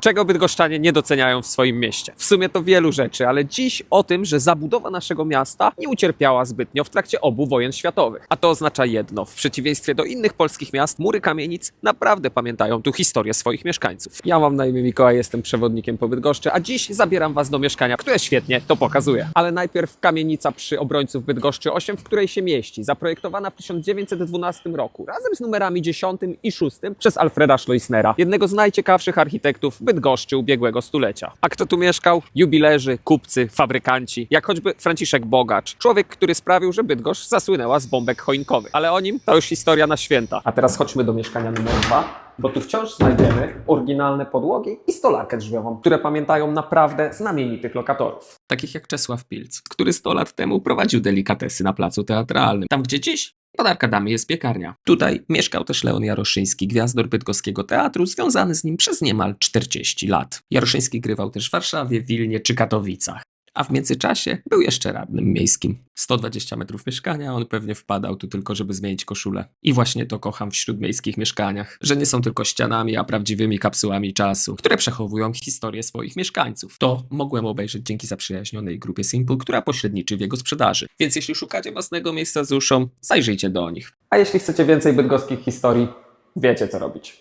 Czego bydgoszczanie nie doceniają w swoim mieście? W sumie to wielu rzeczy, ale dziś o tym, że zabudowa naszego miasta nie ucierpiała zbytnio w trakcie obu wojen światowych. A to oznacza jedno, w przeciwieństwie do innych polskich miast, mury kamienic naprawdę pamiętają tu historię swoich mieszkańców. Ja mam na imię Mikołaj, jestem przewodnikiem po Bydgoszczy, a dziś zabieram was do mieszkania, które świetnie to pokazuje. Ale najpierw kamienica przy obrońców Bydgoszczy 8, w której się mieści, zaprojektowana w 1912 roku, razem z numerami 10 i 6 przez Alfreda Schleusnera, jednego z najciekawszych architektów Bydgoszczy ubiegłego stulecia. A kto tu mieszkał? Jubilerzy, kupcy, fabrykanci, jak choćby Franciszek Bogacz, człowiek, który sprawił, że Bydgoszcz zasłynęła z bombek choinkowych. Ale o nim to już historia na święta. A teraz chodźmy do mieszkania numer 2, bo tu wciąż znajdziemy oryginalne podłogi i stolarkę drzwiową, które pamiętają naprawdę znamienitych lokatorów. Takich jak Czesław Pilc, który 100 lat temu prowadził delikatesy na placu teatralnym. Tam, gdzie dziś pod arkadami jest piekarnia. Tutaj mieszkał też Leon Jaroszyński, gwiazdor bydgoskiego teatru, związany z nim przez niemal 40 lat. Jaroszyński grywał też w Warszawie, Wilnie czy Katowicach. A w międzyczasie był jeszcze radnym miejskim. 120 metrów mieszkania, on pewnie wpadał tu tylko, żeby zmienić koszulę. I właśnie to kocham w śródmiejskich mieszkaniach, że nie są tylko ścianami, a prawdziwymi kapsułami czasu, które przechowują historię swoich mieszkańców. To mogłem obejrzeć dzięki zaprzyjaźnionej grupie Simple, która pośredniczy w jego sprzedaży. Więc jeśli szukacie własnego miejsca z uszą, zajrzyjcie do nich. A jeśli chcecie więcej bydgoskich historii, wiecie co robić.